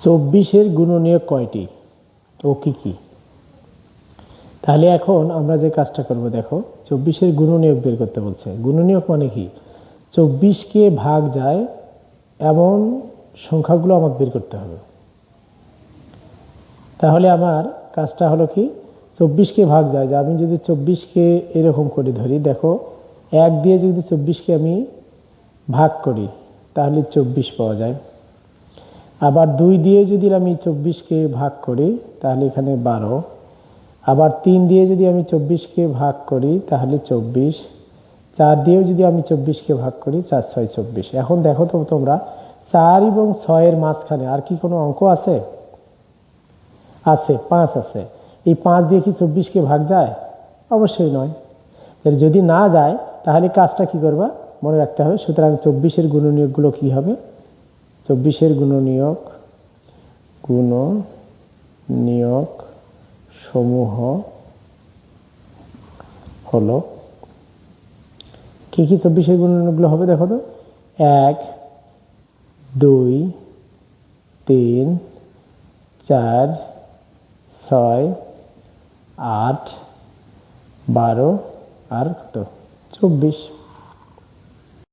চব্বিশের গুণনীয়ক কয়টি? ও কি কি? তাহলে এখন আমরা যে কাজটা করব, দেখো, চব্বিশের গুণনীয়ক বের করতে বলছে। গুণনীয়ক মানে কি? চব্বিশকে ভাগ যায় এমন সংখ্যাগুলো আমাকে বের করতে হবে। তাহলে আমার কাজটা হলো কি? চব্বিশকে ভাগ যায়, যে আমি যদি চব্বিশকে এরকম করে ধরি, দেখো, এক দিয়ে যদি চব্বিশকে আমি ভাগ করি, তাহলে চব্বিশ পাওয়া যায়। আবার দুই দিয়ে যদি আমি চব্বিশকে ভাগ করি, তাহলে এখানে বারো। আবার তিন দিয়ে যদি আমি চব্বিশকে ভাগ করি, তাহলে চব্বিশ। চার দিয়েও যদি আমি চব্বিশকে ভাগ করি, চার, ছয়, চব্বিশ। এখন দেখো তো তোমরা, চার এবং ছয়ের মাঝখানে আর কি কোনো অঙ্ক আছে? আছে, পাঁচ আছে। এই পাঁচ দিয়ে কি চব্বিশকে ভাগ যায়? অবশ্যই নয়। যদি না যায়, তাহলে কাজটা কি করবা? মনে রাখতে হবে, সুতরাং চব্বিশের গুণনীয়কগুলো কি হবে? চব্বিশের গুণনীয়ক গুণ নিয়োগ সমূহ হলো কী কী চব্বিশের গুণনীয়কগুলো হবে দেখো তো? এক, দুই, তিন, চার, ছয়, আট, বারো, আর কত? চব্বিশ।